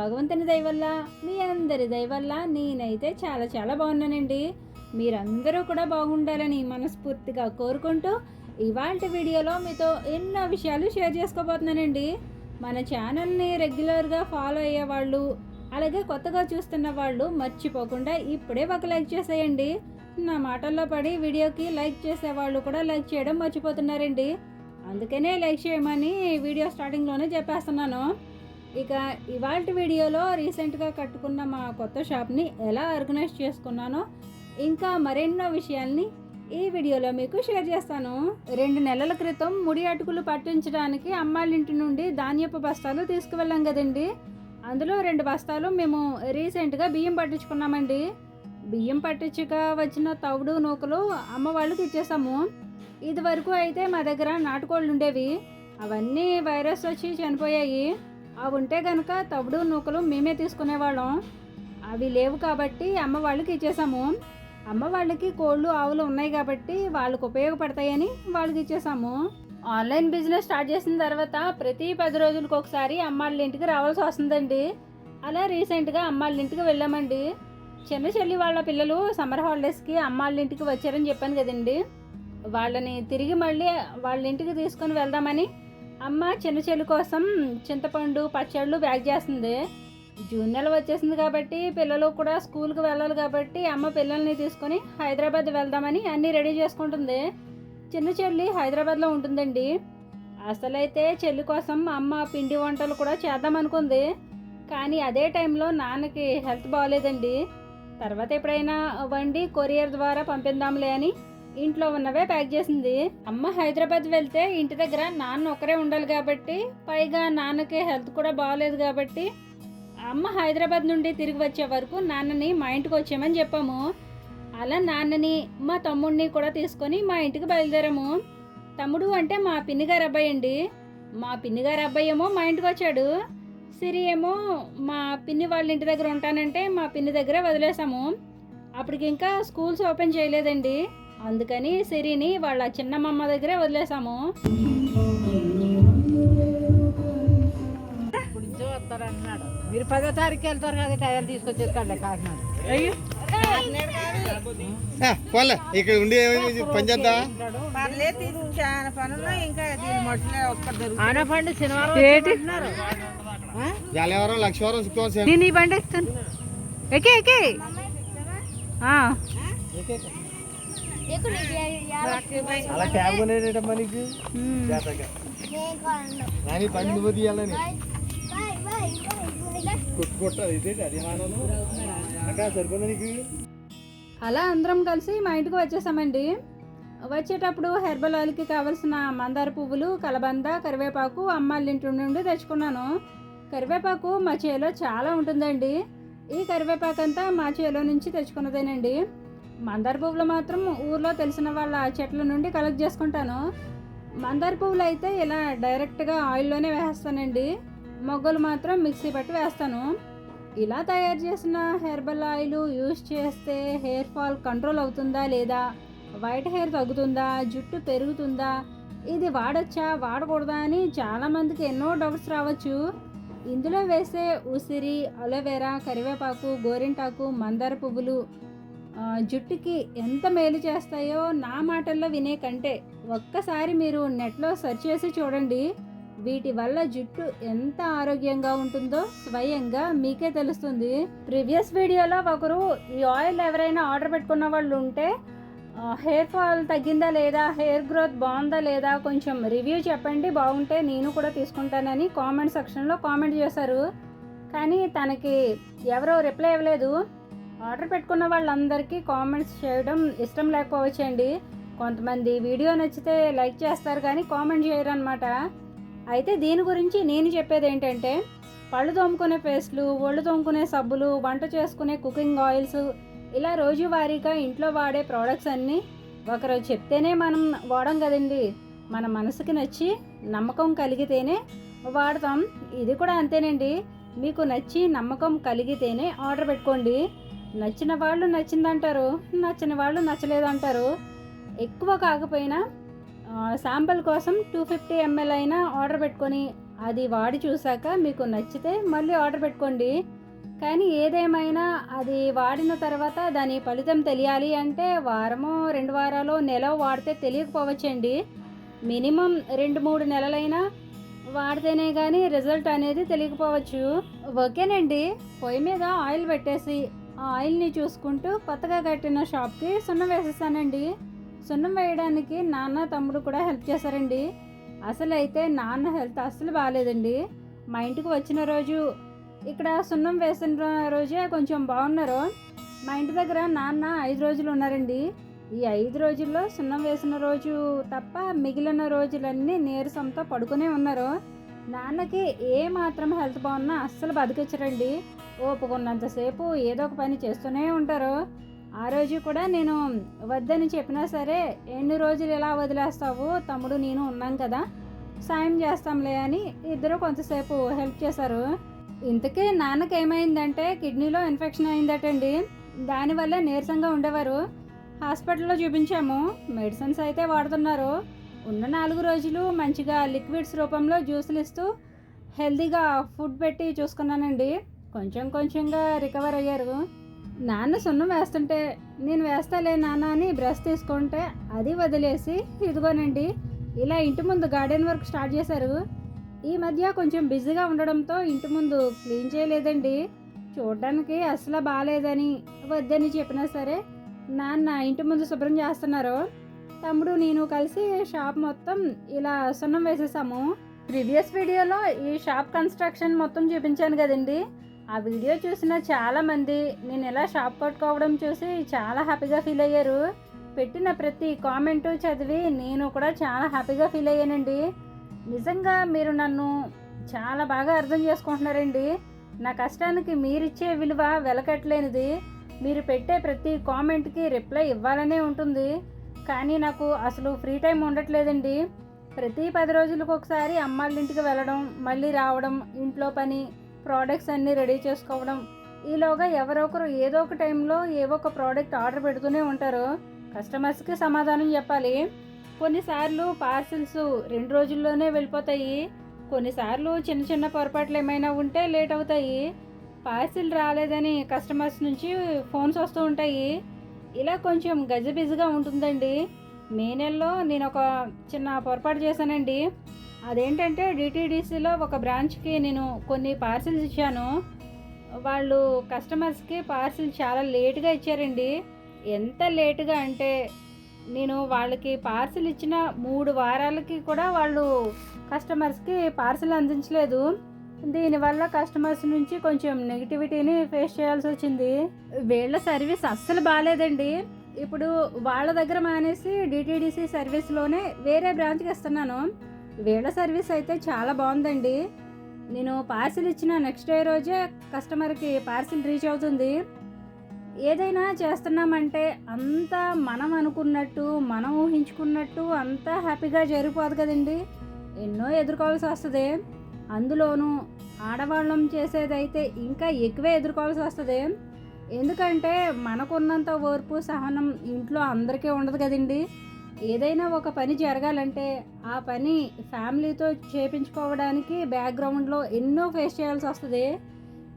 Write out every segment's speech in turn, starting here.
భగవంతుని దయవల్ల మీ అందరి దయవల్ల నేనైతే చాలా చాలా బాగున్నానండి. మీరందరూ కూడా బాగుండాలని మనస్ఫూర్తిగా కోరుకుంటూ ఇవాళ వీడియోలో మీతో ఎన్నో విషయాలు షేర్ చేసుకోబోతున్నానండి. మన ఛానల్ని రెగ్యులర్గా ఫాలో అయ్యే వాళ్ళు అలాగే కొత్తగా చూస్తున్న వాళ్ళు మర్చిపోకుండా ఇప్పుడే ఒక లైక్ చేసేయండి. నా మాటల్లో పడి వీడియోకి లైక్ చేసే వాళ్ళు కూడా లైక్ చేయడం మర్చిపోతున్నారండి. అందుకనే లైక్ చేయమని వీడియో స్టార్టింగ్లోనే చెప్పేస్తున్నాను. ఇక ఇవాళ వీడియోలో రీసెంట్గా కట్టుకున్న మా కొత్త షాప్ని ఎలా ఆర్గనైజ్ చేసుకున్నానో ఇంకా మరెన్నో విషయాల్ని ఈ వీడియోలో మీకు షేర్ చేస్తాను. రెండు నెలల క్రితం ముడి అటుకులు పట్టించడానికి అమ్మాళ్ళింటి నుండి ధాన్యపు బస్తాలు తీసుకువెళ్ళాం కదండి. అందులో రెండు బస్తాలు మేము రీసెంట్గా బియ్యం పట్టించుకున్నామండి. బియ్యం పట్టించక వచ్చిన తవుడు నూకలు అమ్మ వాళ్ళకి ఇచ్చేసాము ఇది వరకు అయితే మా దగ్గర నాటుకోళ్ళు ఉండేవి. అవన్నీ వైరస్ వచ్చి చనిపోయాయి. అవి ఉంటే కనుక తవుడు నూకలు మేమే తీసుకునేవాళ్ళం. అవి లేవు కాబట్టి అమ్మ వాళ్ళకి ఇచ్చేసాము. అమ్మ వాళ్ళకి కోళ్ళు ఆవులు ఉన్నాయి కాబట్టి వాళ్ళకు ఉపయోగపడతాయని వాళ్ళకి ఇచ్చేసాము. ఆన్లైన్ బిజినెస్ స్టార్ట్ చేసిన తర్వాత ప్రతి పది రోజులకు ఒకసారి అమ్మాళ్ళ ఇంటికి రావాల్సి వస్తుందండి. అలా రీసెంట్గా అమ్మాళ్ళ ఇంటికి వెళ్ళామండి. చిన్న చెల్లి వాళ్ళ పిల్లలు సమ్మర్ హాలిడేస్కి అమ్మాళ్ళ ఇంటికి వచ్చారని చెప్పాను కదండి. వాళ్ళని తిరిగి మళ్ళీ వాళ్ళ ఇంటికి తీసుకొని వెళ్దామని అమ్మ చిన్న చెల్లి కోసం చింతపండు పచ్చళ్ళు బ్యాగ్ చేస్తుంది. జూన్ నెల వచ్చేసింది కాబట్టి పిల్లలు కూడా స్కూల్కి వెళ్ళాలి కాబట్టి అమ్మ పిల్లల్ని తీసుకొని హైదరాబాద్ వెళ్దామని అన్నీ రెడీ చేసుకుంటుంది. చిన్న చెల్లి హైదరాబాద్లో ఉంటుందండి. అసలైతే చెల్లి కోసం అమ్మ పిండి వంటలు కూడా చేద్దాం అనుకుంది. కానీ అదే టైంలో నాన్నకి హెల్త్ బాగాలేదండి. తర్వాత ఎప్పుడైనా వండి కొరియర్ ద్వారా పంపిద్దాంలే అని ఇంట్లో ఉన్నవే ప్యాక్ చేసింది. అమ్మ హైదరాబాద్ వెళ్తే ఇంటి దగ్గర నాన్న ఒకరే ఉండాలి కాబట్టి పైగా నాన్నకి హెల్త్ కూడా బాగాలేదు కాబట్టి అమ్మ హైదరాబాద్ నుండి తిరిగి వచ్చే వరకు నాన్నని మా ఇంటికి వచ్చామని చెప్పాము. అలా నాన్నని మా తమ్ముడిని కూడా తీసుకొని మా ఇంటికి బయలుదేరాము. తమ్ముడు అంటే మా పిన్ని గారు అబ్బాయి అండి. మా పిన్నిగారు అబ్బాయి ఏమో మా ఇంటికి వచ్చాడు. సిరి ఏమో మా పిన్ని వాళ్ళ ఇంటి దగ్గర ఉంటానంటే మా పిన్ని దగ్గరే వదిలేసాము అప్పటికి ఇంకా స్కూల్స్ ఓపెన్ చేయలేదండి. అందుకని సిరిని వాళ్ళ చిన్నమ్మమ్మ దగ్గరే వదిలేసాము. మీరు పదో తారీఖు వెళ్తారు కదా టైర్ తీసుకొచ్చి ఎక్కండి కాకినాడ ఇక్కడ ఉండి ఏమైంది? పని చేద్దా? పర్లేదు తీసి చాలా పనులు ఇంకా ఆనపండి శనివారం? జలవరం లక్షవరం శుక్రవారం శని- నేను ఈ బండి ఎక్కుతాను ఎక్కే ఎక్కే. అలా క్యాబ్ కొనేటమ్మా నీకు? నువ్వు తీయాలని కొట్టు కొట్టదు ఇదే అది? హానం అక్కడ సరిపోయిందా నీకు? అలా అందరం కలిసి మా ఇంటికి వచ్చేసామండి. వచ్చేటప్పుడు హెర్బల్ ఆయిల్కి కావలసిన మందార పువ్వులు కలబంద కరివేపాకు అమ్మాళ్ళ ఇంటి నుండి తెచ్చుకున్నాను. కరివేపాకు మా చేలో చాలా ఉంటుందండి. ఈ కరివేపాకు అంతా మా చేలో నుంచి తెచ్చుకున్నదేనండి. మందార పువ్వులు మాత్రం ఊర్లో తెలిసిన వాళ్ళ చెట్ల నుండి కలెక్ట్ చేసుకుంటాను. మందార పువ్వులు అయితే ఇలా డైరెక్ట్గా ఆయిల్లోనే వేస్తానండి. మొగ్గలు మాత్రం మిక్సీ పట్టి వేస్తాను. ఇలా తయారు చేసిన హెర్బల్ ఆయిల్ యూస్ చేస్తే హెయిర్ ఫాల్ కంట్రోల్ అవుతుందా లేదా? వైట్ హెయిర్ తగ్గుతుందా? జుట్టు పెరుగుతుందా? ఇది వాడచ్చా? వాడకూడదా అని చాలామందికి ఎన్నో డౌట్స్ రావచ్చు. ఇందులో వేసే ఉసిరి అలోవెరా కరివేపాకు గోరింటాకు మందార పువ్వులు జుట్టుకి ఎంత మేలు చేస్తాయో నా మాటల్లో వినే కంటే ఒక్కసారి మీరు నెట్లో సెర్చ్ చేసి చూడండి. వీటి వల్ల జుట్టు ఎంత ఆరోగ్యంగా ఉంటుందో స్వయంగా మీకే తెలుస్తుంది. ప్రీవియస్ వీడియోలో ఒకరు ఈ ఆయిల్ ఎవరైనా ఆర్డర్ పెట్టుకున్న వాళ్ళు ఉంటే హెయిర్ ఫాల్ తగ్గిందా లేదా హెయిర్ గ్రోత్ బాగుందా లేదా కొంచెం రివ్యూ చెప్పండి. బాగుంటే నేను కూడా తీసుకుంటానని కామెంట్ సెక్షన్లో కామెంట్ చేశారు. కానీ తనకి ఎవరో రిప్లై ఇవ్వలేదు. ఆర్డర్ పెట్టుకున్న వాళ్ళందరికీ కామెంట్స్ చేయడం ఇష్టం లేకపోవచ్చండి. కొంతమంది వీడియో నచ్చితే లైక్ చేస్తారు కానీ కామెంట్ చేయరు అనమాట అయితే దీని గురించి నేను చెప్పేది ఏంటంటే పళ్ళు తోముకునే పేస్ట్లు ఒళ్ళు తోముకునే సబ్బులు వంట చేసుకునే కుకింగ్ ఆయిల్స్ ఇలా రోజువారీగా ఇంట్లో వాడే ప్రోడక్ట్స్ అన్నీ ఒకరు చెప్తేనే మనం వాడం కదండి. మన మనసుకి నచ్చి నమ్మకం కలిగితేనే వాడతాం. ఇది కూడా అంతేనండి. మీకు నచ్చి నమ్మకం కలిగితేనే ఆర్డర్ పెట్టుకోండి. నచ్చిన వాళ్ళు నచ్చిందంటారు నచ్చిన వాళ్ళు నచ్చలేదంటారు. ఎక్కువ కాకపోయినా శాంపుల్ కోసం టూ ఫిఫ్టీ ఎంఎల్ అయినా ఆర్డర్ పెట్టుకొని అది వాడి చూసాక మీకు నచ్చితే మళ్ళీ ఆర్డర్ పెట్టుకోండి. కానీ ఏదేమైనా అది వాడిన తర్వాత దాని ఫలితం తెలియాలి అంటే వారమో రెండు వారాలు నెల వాడితే తెలియకపోవచ్చండి. మినిమం రెండు మూడు నెలలైనా వాడితేనే కానీ రిజల్ట్ అనేది తెలియకపోవచ్చు. ఓకేనండి. పొయ్యి మీద ఆయిల్ పెట్టేసి ఆ ఆయిల్ని చూసుకుంటూ కొత్తగా కట్టిన షాప్కి సున్నం వేసేసానండి సున్నం వేయడానికి నాన్న తమ్ముడు కూడా హెల్ప్ చేశారండి. అసలు అయితే నాన్న హెల్త్ అస్సలు బాగాలేదండి. మా ఇంటికి వచ్చిన రోజు ఇక్కడ సున్నం వేసిన రోజే కొంచెం బాగున్నారు. మా ఇంటి దగ్గర నాన్న ఐదు రోజులు ఉన్నారండి. ఈ ఐదు రోజుల్లో సున్నం వేసిన రోజు తప్ప మిగిలిన రోజులన్నీ నీరసంతో పడుకునే ఉన్నారు. నాన్నకి ఏ మాత్రం హెల్త్ బాగున్నా అస్సలు బతికించరండి ఓపుకున్నంతసేపు ఏదో ఒక పని చేస్తూనే ఉంటారు. ఆ రోజు కూడా నేను వద్దని చెప్పినా సరే ఎన్ని రోజులు ఇలా వదిలేస్తావు? తమ్ముడు నేను ఉన్నాం కదా సాయం చేస్తాంలే అని ఇద్దరు కొంతసేపు హెల్ప్ చేశారు. ఇంతకీ నాన్నకి ఏమైందంటే కిడ్నీలో ఇన్ఫెక్షన్ అయిందటండి. దానివల్ల నీరసంగా ఉండేవారు. హాస్పిటల్లో చూపించాము. మెడిసిన్స్ అయితే వాడుతున్నారు. ఉన్న నాలుగు రోజులు మంచిగా లిక్విడ్స్ రూపంలో జ్యూసులు ఇస్తూ హెల్తీగా ఫుడ్ పెట్టి చూసుకున్నానండి. కొంచెం కొంచెంగా రికవర్ అయ్యారు. నాన్న సున్నం వేస్తుంటే నేను వేస్తాలే నాన్న అని బ్రష్ తీసుకుంటే అది వదిలేసి ఇదిగోనండి ఇలా ఇంటి ముందు గార్డెన్ వర్క్ స్టార్ట్ చేశారు. ఈ మధ్య కొంచెం బిజీగా ఉండడంతో ఇంటి ముందు క్లీన్ చేయలేదండి. చూడడానికి అసలు బాగాలేదని వద్దని చెప్పినా సరే నాన్న ఇంటి ముందు శుభ్రం చేస్తున్నారు. తమ్ముడు నేను కలిసి షాప్ మొత్తం ఇలా సున్నం వేసేసాము. ప్రీవియస్ వీడియోలో ఈ షాప్ కన్స్ట్రక్షన్ మొత్తం చూపించాను కదండి. ఆ వీడియో చూసిన చాలా మంది నేను ఇలా షాప్ కొట్టుకోవడం చూసి చాలా హ్యాపీగా ఫీల్ అయ్యారు. పెట్టిన ప్రతి కామెంటు చదివి నేను కూడా చాలా హ్యాపీగా ఫీల్ అయ్యానండి. నిజంగా మీరు నన్ను చాలా బాగా అర్థం చేసుకుంటున్నారండి. నా కష్టానికి మీరిచ్చే విలువ వెలకట్లేనిది మీరు పెట్టే ప్రతి కామెంట్కి రిప్లై ఇవ్వాలనే ఉంటుంది. కానీ నాకు అసలు ఫ్రీ టైం ఉండట్లేదండి. ప్రతి పది రోజులకు ఒకసారి అమ్మాళ్ళ ఇంటికి వెళ్ళడం మళ్ళీ రావడం ఇంట్లో పని ప్రోడక్ట్స్ అన్నీ రెడీ చేసుకోవడం. ఈలోగా ఎవరొకరు ఏదో ఒక టైంలో ఏవో ఒక ప్రోడక్ట్ ఆర్డర్ పెడుతూనే ఉంటారు. కస్టమర్స్కి సమాధానం చెప్పాలి. కొన్నిసార్లు పార్సిల్స్ రెండు రోజుల్లోనే వెళ్ళిపోతాయి. కొన్నిసార్లు చిన్న చిన్న పొరపాట్లు ఏమైనా ఉంటే లేట్ అవుతాయి. పార్సిల్ రాలేదని కస్టమర్స్ నుంచి ఫోన్స్ వస్తూ ఉంటాయి. ఇలా కొంచెం గజిబిజిగా ఉంటుందండి. మే నెలలో నేను ఒక చిన్న పొరపాటు చేశానండి. అదేంటంటే డిటీడీసీలో ఒక బ్రాంచ్కి నేను కొన్ని పార్సిల్స్ ఇచ్చాను. వాళ్ళు కస్టమర్స్కి పార్సిల్ చాలా లేటుగా ఇచ్చారండి. ఎంత లేటుగా అంటే నేను వాళ్ళకి పార్సిల్ ఇచ్చిన మూడు వారాలకి కూడా వాళ్ళు కస్టమర్స్కి పార్సిల్ అందించలేదు. దీనివల్ల కస్టమర్స్ నుంచి కొంచెం నెగిటివిటీని ఫేస్ చేయాల్సి వచ్చింది. వీళ్ళ సర్వీస్ అస్సలు బాగాలేదండి ఇప్పుడు వాళ్ళ దగ్గర మానేసి డిటీడీసీ సర్వీస్లోనే వేరే బ్రాంచ్కి ఇస్తున్నాను. వీళ్ళ సర్వీస్ అయితే చాలా బాగుందండి. నేను పార్సిల్ ఇచ్చిన నెక్స్ట్ డే రోజే కస్టమర్కి పార్సిల్ రీచ్ అవుతుంది. ఏదైనా చేస్తున్నామంటే అంతా మనం అనుకున్నట్టు మనం ఊహించుకున్నట్టు అంతా హ్యాపీగా జరిగిపోదు కదండి. ఎన్నో ఎదుర్కోవాల్సి వస్తుంది. అందులోనూ ఆడవాళ్ళం చేసేదైతే ఇంకా ఎక్కువే ఎదుర్కోవాల్సి వస్తుంది. ఎందుకంటే మనకున్నంత ఓర్పు సహనం ఇంట్లో అందరికీ ఉండదు కదండి. ఏదైనా ఒక పని జరగాలంటే ఆ పని ఫ్యామిలీతో చేపించుకోవడానికి బ్యాక్గ్రౌండ్లో ఎన్నో ఫేస్ చేయాల్సి వస్తుంది.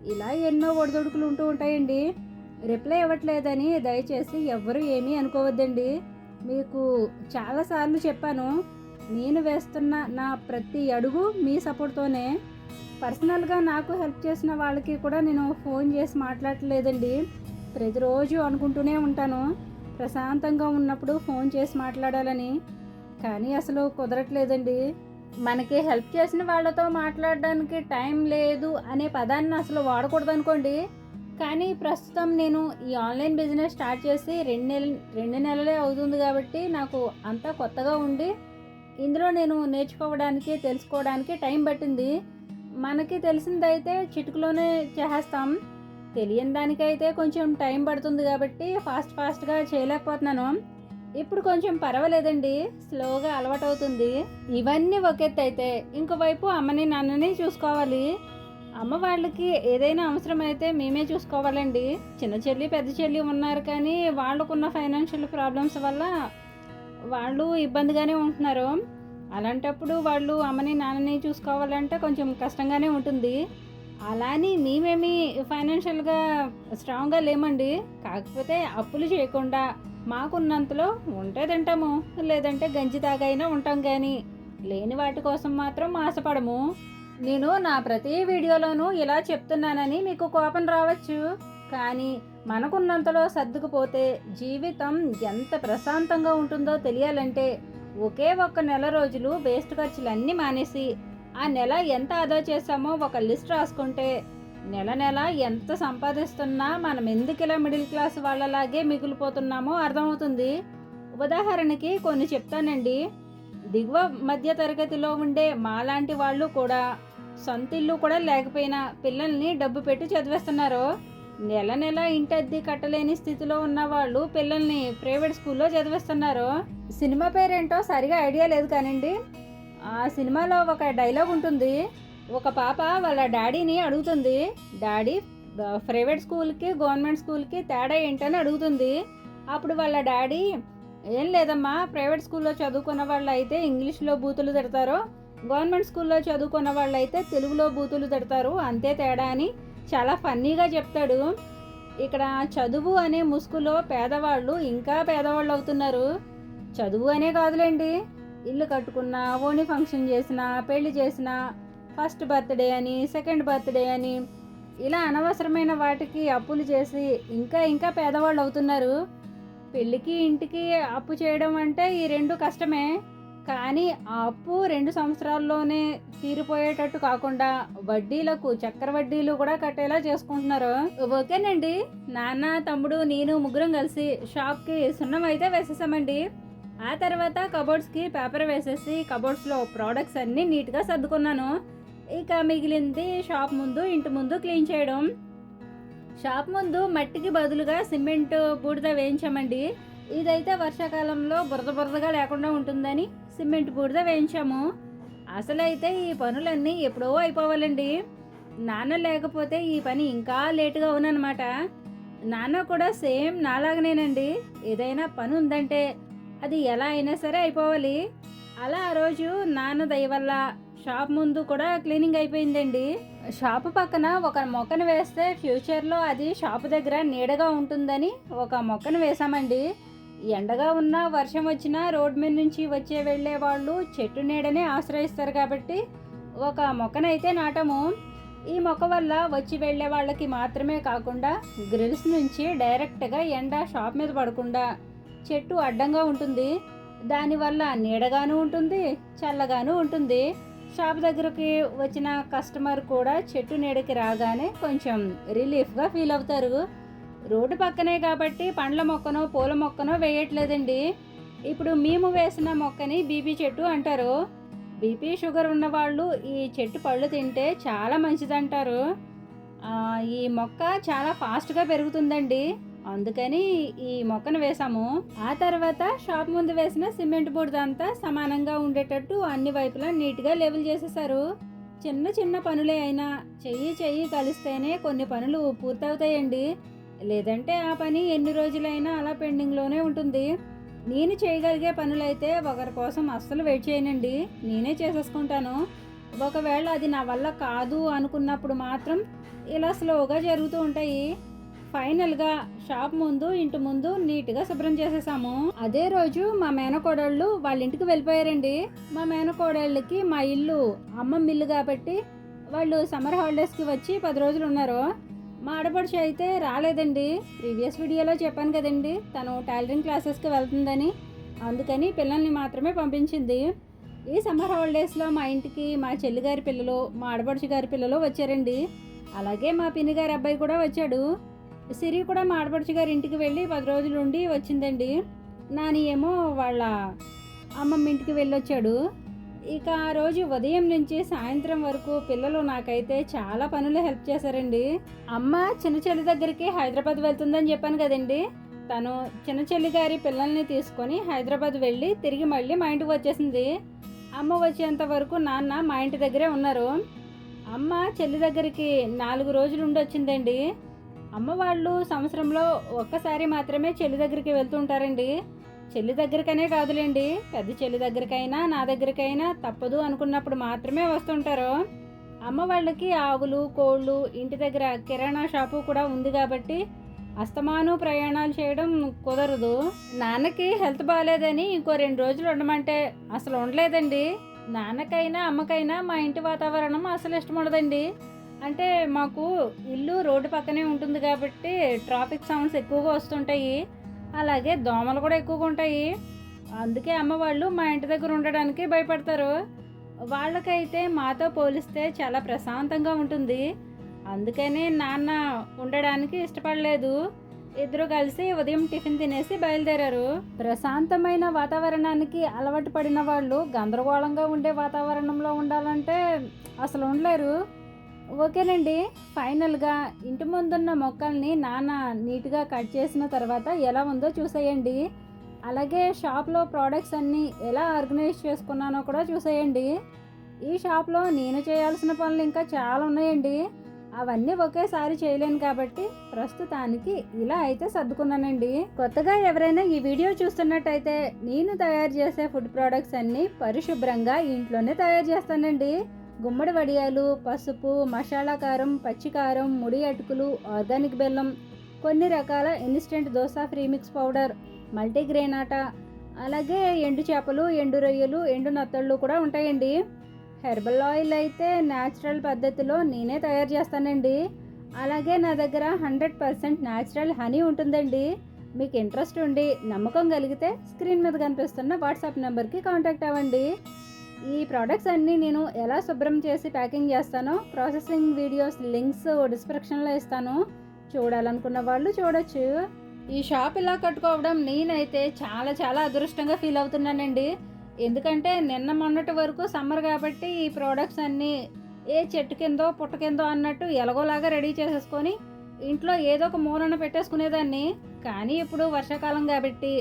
ఇలా ఎన్నో ఒడిదొడుకులు ఉంటూ ఉంటాయండి. రిప్లై ఇవ్వట్లేదని దయచేసి ఎవ్వరూ ఏమీ అనుకోవద్దండి. మీకు చాలాసార్లు చెప్పాను నేను వేస్తున్న నా ప్రతి అడుగు మీ సపోర్ట్తోనే. పర్సనల్గా నాకు హెల్ప్ చేసిన వాళ్ళకి కూడా నేను ఫోన్ చేసి మాట్లాడలేదండి ప్రతిరోజు అనుకుంటూనే ఉంటాను. ప్రశాంతంగా ఉన్నప్పుడు ఫోన్ చేసి మాట్లాడాలని. కానీ అసలు కుదరట్లేదండి. మనకి హెల్ప్ చేసిన వాళ్ళతో మాట్లాడడానికి టైం లేదు అనే పదాన్ని అసలు వాడకూడదు అనుకోండి కానీ ప్రస్తుతం నేను ఈ ఆన్లైన్ బిజినెస్ స్టార్ట్ చేసి రెండు నెల రెండు నెలలే అవుతుంది కాబట్టి నాకు అంతా కొత్తగా ఉండి ఇందులో నేను నేర్చుకోవడానికి తెలుసుకోవడానికి టైం పట్టింది. మనకి తెలిసిందైతే చిటుకులోనే చేసేస్తాం. తెలియని దానికైతే కొంచెం టైం పడుతుంది కాబట్టి ఫాస్ట్ ఫాస్ట్గా చేయలేకపోతున్నాను. ఇప్పుడు కొంచెం పర్వాలేదండి స్లోగా అలవాటు అవుతుంది ఇవన్నీ ఒక ఎత్తు అయితే ఇంకోవైపు అమ్మని నాన్నని చూసుకోవాలి. అమ్మ వాళ్ళకి ఏదైనా అవసరం అయితే మేమే చూసుకోవాలండి. చిన్న చెల్లి పెద్ద చెల్లి ఉన్నారు కానీ వాళ్ళకున్న ఫైనాన్షియల్ ప్రాబ్లమ్స్ వల్ల వాళ్ళు ఇబ్బందిగానే ఉంటున్నారు. అలాంటప్పుడు వాళ్ళు అమ్మని నాన్నని చూసుకోవాలంటే కొంచెం కష్టంగానే ఉంటుంది. అలాని మేమేమి ఫైనాన్షియల్గా స్ట్రాంగ్గా లేమండి. కాకపోతే అప్పులు చేయకుండా మాకున్నంతలో ఉంటే తింటాము లేదంటే గంజి తాగైనా ఉంటాం కానీ లేని వాటి కోసం మాత్రం ఆశపడము. నేను నా ప్రతి వీడియోలోనూ ఇలా చెప్తున్నానని మీకు కోపం రావచ్చు. కానీ మనకున్నంతలో సర్దుకుపోతే జీవితం ఎంత ప్రశాంతంగా ఉంటుందో తెలియాలంటే ఒకే ఒక్క నెల రోజులు వేస్ట్ ఖర్చులన్నీ మానేసి ఆ నెల ఎంత ఆదా చేశామో ఒక లిస్ట్ రాసుకుంటే నెల నెల ఎంత సంపాదిస్తున్నా మనం ఎందుకు ఇలా మిడిల్ క్లాస్ వాళ్ళలాగే మిగిలిపోతున్నామో అర్థమవుతుంది. ఉదాహరణకి కొన్ని చెప్తానండి. దిగువ మధ్య తరగతిలో ఉండే మాలాంటి వాళ్ళు కూడా సొంత ఇల్లు కూడా లేకపోయినా పిల్లల్ని డబ్బు పెట్టి చదివిస్తున్నారు. నెల నెల ఇంటి కట్టలేని స్థితిలో ఉన్న వాళ్ళు పిల్లల్ని ప్రైవేట్ స్కూల్లో చదివిస్తున్నారు. సినిమా పేరేంటో సరిగా ఐడియా లేదు కానండి. ఆ సినిమాలో ఒక డైలాగ్ ఉంటుంది. ఒక పాప వాళ్ళ డాడీని అడుగుతుంది. డాడీ ప్రైవేట్ స్కూల్కి గవర్నమెంట్ స్కూల్కి తేడా ఏంటని అడుగుతుంది. అప్పుడు వాళ్ళ డాడీ ఏం లేదమ్మా ప్రైవేట్ స్కూల్లో చదువుకున్న వాళ్ళు అయితే ఇంగ్లీష్లో బూతులు తిడతారు. గవర్నమెంట్ స్కూల్లో చదువుకున్న వాళ్ళు అయితే తెలుగులో బూతులు తిడతారు. అంతే తేడా అని చాలా ఫన్నీగా చెప్తాడు. ఇక్కడ చదువు అనే ముసుగులో పేదవాళ్ళు ఇంకా పేదవాళ్ళు అవుతున్నారు. చదువు అనే కాదులేండి. ఇల్లు కట్టుకున్నా ఓణి ఫంక్షన్ చేసినా పెళ్ళి చేసినా ఫస్ట్ బర్త్డే అని సెకండ్ బర్త్డే అని ఇలా అనవసరమైన వాటికి అప్పులు చేసి ఇంకా ఇంకా పేదవాళ్ళు అవుతున్నారు. పెళ్ళికి ఇంటికి అప్పు చేయడం అంటే ఈ రెండు కష్టమే. కానీ ఆ అప్పు రెండు సంవత్సరాల్లోనే తీరిపోయేటట్టు కాకుండా వడ్డీలకు చక్కెర వడ్డీలు కూడా కట్టేలా చేసుకుంటున్నారు. ఓకేనండి. నాన్న తమ్ముడు నేను ముగ్గురం కలిసి షాప్కి సున్నం అయితే వేసేసామండి. ఆ తర్వాత కబోర్డ్స్కి పేపర్ వేసేసి కబోర్డ్స్లో ప్రోడక్ట్స్ అన్నీ నీట్గా సర్దుకున్నాను. ఇక మిగిలింది షాప్ ముందు ఇంటి ముందు క్లీన్ చేయడం. షాప్ ముందు మట్టికి బదులుగా సిమెంట్ బూడిద వేయించామండి. ఇదైతే వర్షాకాలంలో బురద బురదగా లేకుండా ఉంటుందని సిమెంట్ బూడిద వేయించాము. అసలైతే ఈ పనులన్నీ ఎప్పుడో అయిపోవాలండి. నాన్న లేకపోతే ఈ పని ఇంకా లేటుగా అవునన్నమాట. నాన్న కూడా సేమ్ నాలాగనేనండి. ఏదైనా పని ఉందంటే అది ఎలా అయినా సరే అయిపోవాలి. అలా ఆ రోజు నాన్న దయ వల్ల షాప్ ముందు కూడా క్లీనింగ్ అయిపోయిందండి. షాపు పక్కన ఒక మొక్కను వేస్తే ఫ్యూచర్లో అది షాపు దగ్గర నీడగా ఉంటుందని ఒక మొక్కను వేసామండి ఎండగా ఉన్నా వర్షం వచ్చినా రోడ్ మీద నుంచి వచ్చే వెళ్ళే వాళ్ళు చెట్టు నీడనే ఆశ్రయిస్తారు కాబట్టి ఒక మొక్కనైతే నాటము. ఈ మొక్క వల్ల వచ్చి వెళ్ళే వాళ్ళకి మాత్రమే కాకుండా గ్రిల్స్ నుంచి డైరెక్ట్గా ఎండ షాప్ మీద పడకుండా చెట్టు అడ్డంగా ఉంటుంది. దానివల్ల నీడగాను ఉంటుంది చల్లగాను ఉంటుంది. షాప్ దగ్గరికి వచ్చిన కస్టమర్ కూడా చెట్టు నీడకి రాగానే కొంచెం రిలీఫ్గా ఫీల్ అవుతారు. రోడ్డు పక్కనే కాబట్టి పండ్ల మొక్కనో పూల మొక్కనో వేయట్లేదండి. ఇప్పుడు మేము వేసిన మొక్కని బీపీ చెట్టు అంటారు. బీపీ షుగర్ ఉన్న వాళ్ళు ఈ చెట్టు పళ్ళు తింటే చాలా మంచిదంటారు. ఈ మొక్క చాలా ఫాస్ట్గా పెరుగుతుందండి. అందుకని ఈ మొక్కను వేసాము. ఆ తర్వాత షాప్ ముందు వేసిన సిమెంట్ బూడిదంతా సమానంగా ఉండేటట్టు అన్ని వైపులా నీట్గా లెవెల్ చేసేసారు. చిన్న చిన్న పనులే అయినా చెయ్యి చెయ్యి కలిస్తేనే కొన్ని పనులు పూర్తవుతాయండి. లేదంటే ఆ పని ఎన్ని రోజులైనా అలా పెండింగ్లోనే ఉంటుంది. నేను చేయగలిగే పనులైతే ఒకరి కోసం అస్సలు వెయిట్ చేయనండి. నేనే చేసేసుకుంటాను. ఒకవేళ అది నా వల్ల కాదు అనుకున్నప్పుడు మాత్రం ఇలా స్లోగా జరుగుతూ ఉంటాయి. ఫైనల్గా షాప్ ముందు ఇంటి ముందు నీట్గా శుభ్రం చేసేసాము. అదే రోజు మా మేనకోడళ్ళు వాళ్ళ ఇంటికి వెళ్ళిపోయారండి. మా మేనకోడళ్ళకి మా ఇల్లు అమ్మమ్మ ఇల్లు కాబట్టి వాళ్ళు సమ్మర్ హాలిడేస్కి వచ్చి పది రోజులు ఉన్నారు. మా ఆడపడుచు అయితే రాలేదండి. ప్రీవియస్ వీడియోలో చెప్పాను కదండి తను టైలరింగ్ క్లాసెస్కి వెళ్తుందని. అందుకని పిల్లల్ని మాత్రమే పంపించింది. ఈ సమ్మర్ హాలిడేస్లో మా ఇంటికి మా చెల్లిగారి పిల్లలు మా ఆడపడుచు గారి పిల్లలు వచ్చారండి. అలాగే మా పిన్ని గారి అబ్బాయి కూడా వచ్చాడు. సిరి కూడా మాడపడుచు గారి ఇంటికి వెళ్ళి పది రోజులు ఉండి వచ్చిందండి. నాని ఏమో వాళ్ళ అమ్మమ్మ ఇంటికి వెళ్ళొచ్చాడు. ఇక ఆ రోజు ఉదయం నుంచి సాయంత్రం వరకు పిల్లలు నాకైతే చాలా పనులు హెల్ప్ చేశారండి. అమ్మ చిన్న చెల్లి దగ్గరికి హైదరాబాద్ వెళ్తుందని చెప్పాను కదండి. తను చిన్న చెల్లి గారి పిల్లల్ని తీసుకొని హైదరాబాద్ వెళ్ళి తిరిగి మళ్ళీ మా ఇంటికి వచ్చేసింది. అమ్మ వచ్చేంత వరకు నాన్న మా ఇంటి దగ్గరే ఉన్నారు. అమ్మ చెల్లి దగ్గరికి నాలుగు రోజులు ఉండి అమ్మవాళ్ళు అమ్మ వాళ్ళు సంవత్సరంలో ఒక్కసారి మాత్రమే చెల్లి దగ్గరికి వెళ్తుంటారండి చెల్లి దగ్గరికనే కాదులేండి. పెద్ద చెల్లి దగ్గరికైనా నా దగ్గరికైనా తప్పదు అనుకున్నప్పుడు మాత్రమే వస్తుంటారు. అమ్మ వాళ్ళకి ఆవులు కోళ్ళు ఇంటి దగ్గర కిరాణా షాపు కూడా ఉంది కాబట్టి అస్తమాను ప్రయాణాలు చేయడం కుదరదు. నాన్నకి హెల్త్ బాగాలేదని ఇంకో రెండు రోజులు ఉండమంటే అసలు ఉండలేదండి. నాన్నకైనా అమ్మకైనా మా ఇంటి వాతావరణం అసలు ఇష్టం ఉండదండి. అంటే మాకు ఇల్లు రోడ్డు పక్కనే ఉంటుంది కాబట్టి ట్రాఫిక్ సౌండ్స్ ఎక్కువగా వస్తుంటాయి. అలాగే దోమలు కూడా ఎక్కువగా ఉంటాయి. అందుకే అమ్మ వాళ్ళు మా ఇంటి దగ్గర ఉండడానికి భయపడతారు. వాళ్ళకైతే మాతో పోలిస్తే చాలా ప్రశాంతంగా ఉంటుంది. అందుకనే నాన్న ఉండడానికి ఇష్టపడలేదు. ఇద్దరు కలిసి ఉదయం టిఫిన్ తినేసి బయలుదేరారు. ప్రశాంతమైన వాతావరణానికి అలవాటు పడిన వాళ్ళు గందరగోళంగా ఉండే వాతావరణంలో ఉండాలంటే అసలు ఉండలేరు. ఓకేనండి. ఫైనల్గా ఇంటి ముందున్న మొక్కల్ని నాన్న నీట్గా కట్ చేసిన తర్వాత ఎలా ఉందో చూసేయండి. అలాగే షాప్లో ప్రోడక్ట్స్ అన్నీ ఎలా ఆర్గనైజ్ చేసుకున్నానో కూడా చూసేయండి. ఈ షాప్లో నేను చేయాల్సిన పనులు ఇంకా చాలా ఉన్నాయండి. అవన్నీ ఒకేసారి చేయలేను కాబట్టి ప్రస్తుతానికి ఇలా అయితే సర్దుకున్నానండి. కొత్తగా ఎవరైనా ఈ వీడియో చూస్తున్నట్టయితే నేను తయారు చేసే ఫుడ్ ప్రోడక్ట్స్ అన్నీ పరిశుభ్రంగా ఇంట్లోనే తయారు చేస్తానండి. గుమ్మడి వడియాలు పసుపు మసాలా కారం పచ్చికారం ముడి అటుకులు ఆర్గానిక్ బెల్లం కొన్ని రకాల instant dosa premix powder multigrain ఆట అలాగే ఎండు చేపలు ఎండు రొయ్యలు ఎండు నత్తళ్ళు కూడా ఉంటాయండి. హెర్బల్ ఆయిల్ అయితే న్యాచురల్ పద్ధతిలో నేనే తయారు చేస్తానండి. అలాగే నా దగ్గర హండ్రెడ్ పర్సెంట్ న్యాచురల్ హనీ ఉంటుందండి. మీకు ఇంట్రెస్ట్ ఉండి నమ్మకం కలిగితే స్క్రీన్ మీద కనిపిస్తున్న వాట్సాప్ నెంబర్కి కాంటాక్ట్ అవ్వండి. ఈ ప్రోడక్ట్స్ అన్నీ నేను ఎలా శుభ్రం చేసి ప్యాకింగ్ చేస్తానో ప్రాసెసింగ్ వీడియోస్ లింక్స్ డిస్క్రిప్షన్లో ఇస్తాను. చూడాలనుకున్న వాళ్ళు చూడొచ్చు. ఈ షాప్ ఇలా కట్టుకోవడం నేనైతే చాలా చాలా అదృష్టంగా ఫీల్ అవుతున్నానండి. ఎందుకంటే నిన్న మొన్నటి వరకు సమ్మర్ కాబట్టి ఈ ప్రోడక్ట్స్ అన్నీ ఏ చెట్టు కిందో పుట్ట కిందో అన్నట్టు ఎలాగోలాగా రెడీ చేసేసుకొని ఇంట్లో ఏదో ఒక మూలన పెట్టేసుకునేదాన్ని. కానీ ఇప్పుడు వర్షాకాలం కాబట్టి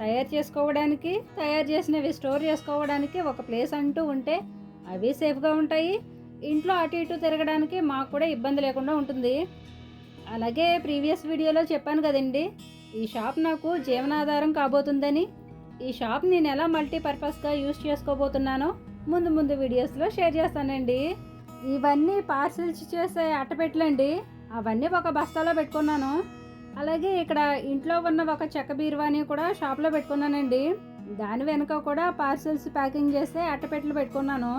తయారు చేసుకోవడానికి తయారు చేసినవి స్టోర్ చేసుకోవడానికి ఒక ప్లేస్ అంటూ ఉంటే అవి సేఫ్గా ఉంటాయి. ఇంట్లో అటు ఇటు తిరగడానికి మాకు కూడా ఇబ్బంది లేకుండా ఉంటుంది. అలాగే ప్రీవియస్ వీడియోలో చెప్పాను కదండి ఈ షాప్ నాకు జీవనాధారం కాబోతుందని. ఈ షాప్ నేను ఎలా మల్టీపర్పస్గా యూస్ చేసుకోబోతున్నానో ముందు ముందు వీడియోస్లో షేర్ చేస్తానండి. ఇవన్నీ పార్సిల్స్ చేసే అట్టపెట్టలండి. అవన్నీ ఒక బస్తాలో పెట్టుకున్నాను. అలాగే ఇక్కడ ఇంట్లో ఉన్న ఒక చెక్క బీరువాని కూడా షాప్లో పెట్టుకున్నానండి. దాని వెనుక కూడా పార్సిల్స్ ప్యాకింగ్ చేస్తే అట్టపెట్టలు పెట్టుకున్నాను.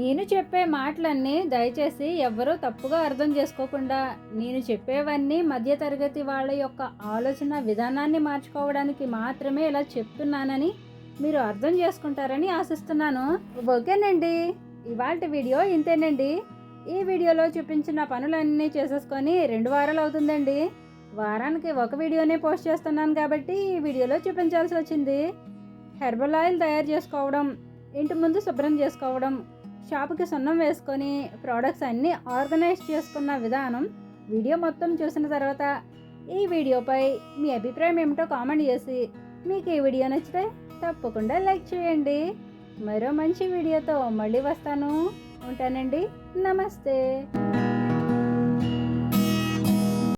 నేను చెప్పే మాటలన్నీ దయచేసి ఎవ్వరూ తప్పుగా అర్థం చేసుకోకుండా నేను చెప్పేవన్నీ మధ్యతరగతి వాళ్ళ యొక్క ఆలోచన విధానాన్ని మార్చుకోవడానికి మాత్రమే ఇలా చెప్తున్నానని మీరు అర్థం చేసుకుంటారని ఆశిస్తున్నాను. ఓకేనండి. ఇవాళ వీడియో ఇంతేనండి. ఈ వీడియోలో చూపించిన పనులన్నీ చేసేసుకొని రెండు వారాలు అవుతుందండి. వారానికి ఒక వీడియోనే పోస్ట్ చేస్తున్నాను కాబట్టి ఈ వీడియోలో చూపించాల్సి వచ్చింది. హెర్బల్ ఆయిల్ తయారు చేసుకోవడం ఇంటి ముందు శుభ్రం చేసుకోవడం షాపుకి సున్నం వేసుకొని ప్రోడక్ట్స్ అన్నీ ఆర్గనైజ్ చేసుకున్న విధానం వీడియో మొత్తం చూసిన తర్వాత ఈ వీడియోపై మీ అభిప్రాయం ఏమిటో కామెంట్ చేసి మీకు ఈ వీడియో నచ్చితే తప్పకుండా లైక్ చేయండి. మరో మంచి వీడియోతో మళ్ళీ వస్తాను. ఉంటానండి. నమస్తే.